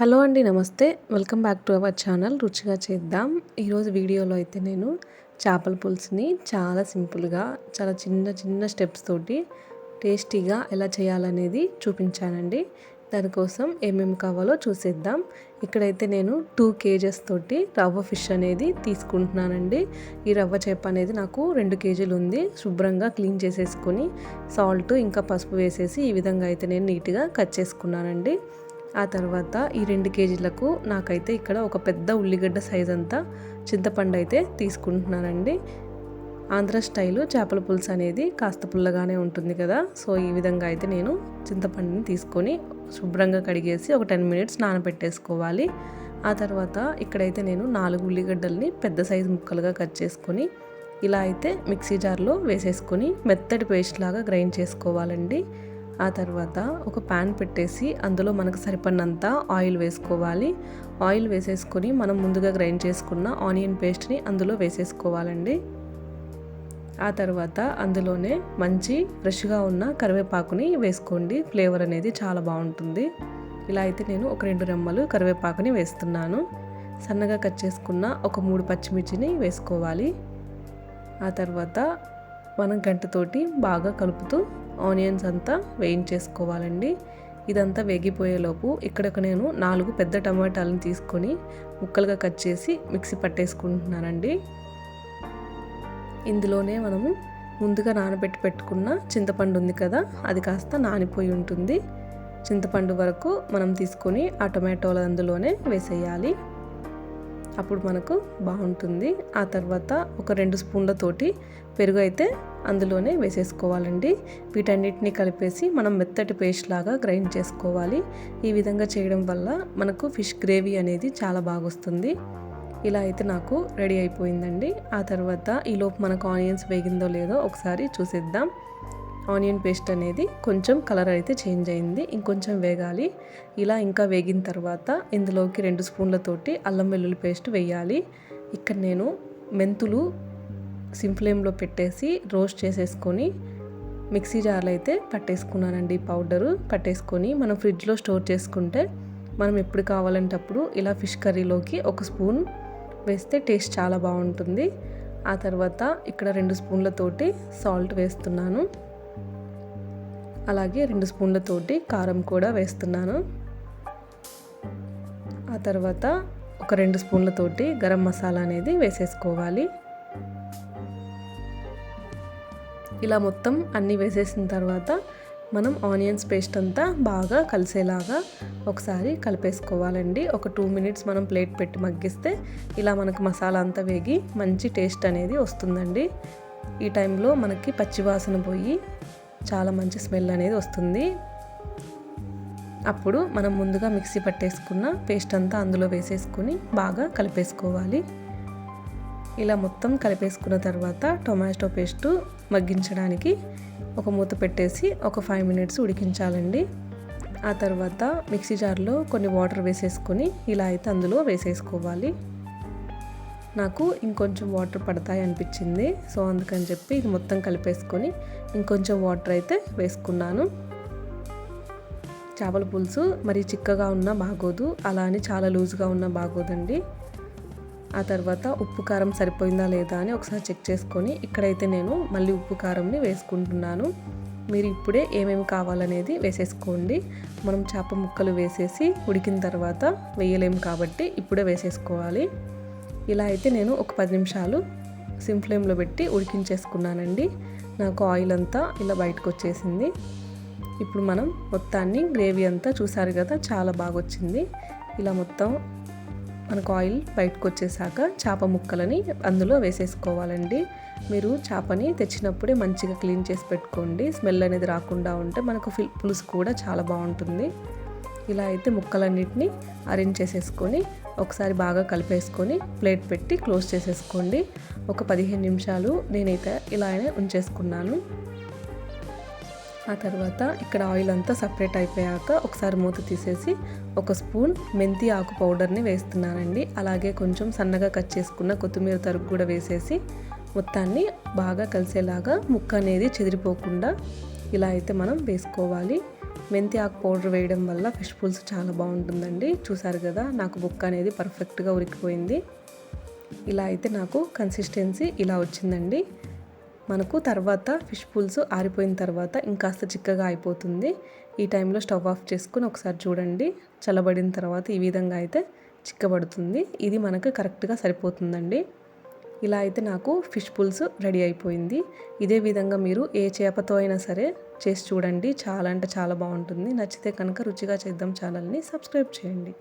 Hello అండి నమస్తే. Welcome back to our channel. రుచిగా చేద్దాం. ఈరోజు వీడియోలో అయితే నేను చేపల పులుసుని చాలా సింపుల్గా చాలా చిన్న చిన్న స్టెప్స్ తోటి టేస్టీగా ఎలా చేయాలనేది చూపించానండి. దానికోసం ఏమేమి కావాలో చూసేద్దాం. ఇక్కడైతే నేను టూ కేజెస్ తోటి రవ్వ ఫిష్ అనేది తీసుకుంటున్నానండి. ఈ రవ్వ చేప అనేది నాకు రెండు కేజీలు ఉంది. శుభ్రంగా క్లీన్ చేసేసుకొని సాల్ట్ ఇంకా పసుపు వేసేసి ఈ విధంగా అయితే నేను నీట్గా కట్ చేసుకున్నానండి. ఆ తర్వాత ఈ రెండు కేజీలకు నాకైతే ఇక్కడ ఒక పెద్ద ఉల్లిగడ్డ సైజ్ అంతా చింతపండు అయితే తీసుకుంటున్నానండి. ఆంధ్ర స్టైలు చేపల పులుసు అనేది కాస్త పుల్లగానే ఉంటుంది కదా. సో ఈ విధంగా అయితే నేను చింతపండుని తీసుకొని శుభ్రంగా కడిగేసి ఒక టెన్ మినిట్స్ నానబెట్టేసుకోవాలి. ఆ తర్వాత ఇక్కడైతే నేను నాలుగు ఉల్లిగడ్డల్ని పెద్ద సైజు ముక్కలుగా కట్ చేసుకొని ఇలా అయితే మిక్సీ జార్లో వేసేసుకొని మెత్తటి పేస్ట్ లాగా గ్రైండ్ చేసుకోవాలండి. ఆ తర్వాత ఒక ప్యాన్ పెట్టేసి అందులో మనకు సరిపడినంత ఆయిల్ వేసుకోవాలి. ఆయిల్ వేసేసుకొని మనం ముందుగా గ్రైండ్ చేసుకున్న ఆనియన్ పేస్ట్ని అందులో వేసేసుకోవాలండి. ఆ తర్వాత అందులోనే మంచి ఫ్రెష్గా ఉన్న కరివేపాకుని వేసుకోండి. ఫ్లేవర్ అనేది చాలా బాగుంటుంది. ఇలా అయితే నేను ఒక రెండు రెమ్మలు కరివేపాకుని వేస్తున్నాను. సన్నగా కట్ చేసుకున్న ఒక మూడు పచ్చిమిర్చిని వేసుకోవాలి. ఆ తర్వాత మనం గంటతోటి బాగా కలుపుతూ ఆనియన్స్ అంతా వేయించేసుకోవాలండి. ఇదంతా వేగిపోయేలోపు ఇక్కడ నేను నాలుగు పెద్ద టమాటాలను తీసుకొని ముక్కలుగా కట్ చేసి మిక్సీ పట్టేసుకుంటున్నానండి. ఇందులోనే మనము ముందుగా నానబెట్టి పెట్టుకున్న చింతపండు ఉంది కదా అది కాస్త నానిపోయి ఉంటుంది. చింతపండు వరకు మనం తీసుకొని ఆ టొమాటోలు అందులోనే వేసేయాలి. అప్పుడు మనకు బాగుంటుంది. ఆ తర్వాత ఒక రెండు స్పూన్లతోటి పెరుగు అయితే అందులోనే వేసేసుకోవాలండి. వీటన్నిటిని కలిపేసి మనం మెత్తటి పేస్ట్ లాగా గ్రైండ్ చేసుకోవాలి. ఈ విధంగా చేయడం వల్ల మనకు ఫిష్ గ్రేవీ అనేది చాలా బాగొస్తుంది ఇలా అయితే నాకు రెడీ అయిపోయిందండి. ఆ తర్వాత ఈలోపు మనకు ఆనియన్స్ వేగిందో లేదో ఒకసారి చూసేద్దాం. ఆనియన్ పేస్ట్ అనేది కొంచెం కలర్ అయితే చేంజ్ అయింది. ఇంకొంచెం వేగాలి. ఇలా ఇంకా వేగిన తర్వాత ఇందులోకి రెండు స్పూన్లతోటి అల్లం వెల్లుల్లి పేస్ట్ వేయాలి. ఇక్కడ నేను మెంతులు సిమ్ ఫ్లేమ్లో పెట్టేసి రోస్ట్ చేసేసుకొని మిక్సీ జార్లో అయితే పట్టేసుకున్నానండి పౌడరు. పట్టేసుకొని మనం ఫ్రిడ్జ్లో స్టోర్ చేసుకుంటే మనం ఎప్పుడు కావాలంటే అప్పుడు ఇలా ఫిష్ కర్రీలోకి ఒక స్పూన్ వేస్తే టేస్ట్ చాలా బాగుంటుంది. ఆ తర్వాత ఇక్కడ రెండు స్పూన్లతోటి సాల్ట్ వేస్తున్నాను. అలాగే రెండు స్పూన్లతోటి కారం కూడా వేస్తున్నాను. ఆ తర్వాత ఒక రెండు స్పూన్లతోటి గరం మసాలా అనేది వేసేసుకోవాలి. ఇలా మొత్తం అన్నీ వేసేసిన తర్వాత మనం ఆనియన్స్ పేస్ట్ అంతా బాగా కలిసేలాగా ఒకసారి కలిపేసుకోవాలండి. ఒక టూ మినిట్స్ మనం ప్లేట్ పెట్టి మగ్గిస్తే ఇలా మనకు మసాలా అంతా వేగి మంచి టేస్ట్ అనేది వస్తుందండి. ఈ టైంలో మనకి పచ్చివాసన పోయి చాలా మంచి స్మెల్ అనేది వస్తుంది. అప్పుడు మనం ముందుగా మిక్సీ పట్టేసుకున్న పేస్ట్ అంతా అందులో వేసేసుకొని బాగా కలిపేసుకోవాలి. ఇలా మొత్తం కలిపేసుకున్న తర్వాత టొమాటో పేస్టు మగ్గించడానికి ఒక మూత పెట్టేసి ఒక ఫైవ్ మినిట్స్ ఉడికించాలండి. ఆ తర్వాత మిక్సీ జార్లో కొన్ని వాటర్ వేసేసుకొని ఇలా అయితే అందులో వేసేసుకోవాలి. నాకు ఇంకొంచెం వాటర్ పడతాయి అనిపించింది. సో అందుకని చెప్పి ఇది మొత్తం కలిపేసుకొని ఇంకొంచెం వాటర్ అయితే వేసుకున్నాను. చేపల పులుసు మరి చిక్కగా ఉన్నా బాగోదు. అలా అని చాలా లూజ్గా ఉన్నా బాగోదండి. ఆ తర్వాత ఉప్పు కారం సరిపోయిందా లేదా అని ఒకసారి చెక్ చేసుకొని ఇక్కడైతే నేను మళ్ళీ ఉప్పు కారంని వేసుకుంటున్నాను. మీరు ఇప్పుడే ఏమేమి కావాలనేది వేసేసుకోండి. మనం చేప ముక్కలు వేసేసి ఉడికిన తర్వాత వేయలేము కాబట్టి ఇప్పుడే వేసేసుకోవాలి. ఇలా అయితే నేను ఒక పది నిమిషాలు సిమ్ ఫ్లేమ్లో పెట్టి ఉడికించేసుకున్నానండి. నాకు ఆయిల్ అంతా ఇలా బయటకు వచ్చేసింది. ఇప్పుడు మనం మొత్తాన్ని గ్రేవీ అంతా చూసారు కదా చాలా బాగా వచ్చింది ఇలా మొత్తం మనకు ఆయిల్ బయటకు వచ్చేసాక చేప ముక్కలని అందులో వేసేసుకోవాలండి. మీరు చేపని తెచ్చినప్పుడే మంచిగా క్లీన్ చేసి పెట్టుకోండి. స్మెల్ అనేది రాకుండా ఉంటే మనకు ఫిల్ పులుసు కూడా చాలా బాగుంటుంది. ఇలా అయితే ముక్కలన్నిటిని అరేంజ్ చేసేసుకొని ఒకసారి బాగా కలిపేసుకొని ప్లేట్ పెట్టి క్లోజ్ చేసేసుకోండి. ఒక పదిహేను నిమిషాలు నేనైతే ఇలానే ఉంచేసుకున్నాను. ఆ తర్వాత ఇక్కడ ఆయిల్ అంతా సపరేట్ అయిపోయాక ఒకసారి మూత తీసేసి ఒక స్పూన్ మెంతి ఆకు పౌడర్ని వేస్తున్నానండి. అలాగే కొంచెం సన్నగా కట్ చేసుకున్న కొత్తిమీర తరుగు కూడా వేసేసి మొత్తాన్ని బాగా కలిసేలాగా ముక్క అనేది చెదిరిపోకుండా ఇలా అయితే మనం వేసుకోవాలి. మెంతి ఆకు పౌడర్ వేయడం వల్ల ఫిష్ పులుసు చాలా బాగుంటుందండి. చూసారు కదా నాకు బుక్ అనేది పర్ఫెక్ట్గా ఉరికిపోయింది. ఇలా అయితే నాకు కన్సిస్టెన్సీ ఇలా వచ్చిందండి. మనకు తర్వాత ఫిష్ పులుసు ఆరిపోయిన తర్వాత ఇంకాస్త చిక్కగా అయిపోతుంది. ఈ టైంలో స్టవ్ ఆఫ్ చేసుకుని ఒకసారి చూడండి. చల్లబడిన తర్వాత ఈ విధంగా అయితే చిక్కబడుతుంది. ఇది మనకు కరెక్ట్గా సరిపోతుందండి. ఇలా అయితే నాకు ఫిష్ పులుసు రెడీ అయిపోయింది. ఇదే విధంగా మీరు ఏ చేపతో అయినా సరే చేసి చూడండి. చాలా అంటే చాలా బాగుంటుంది. నచ్చితే కనుక రుచిగా చేద్దాం ఛానల్ని సబ్స్క్రైబ్ చేయండి.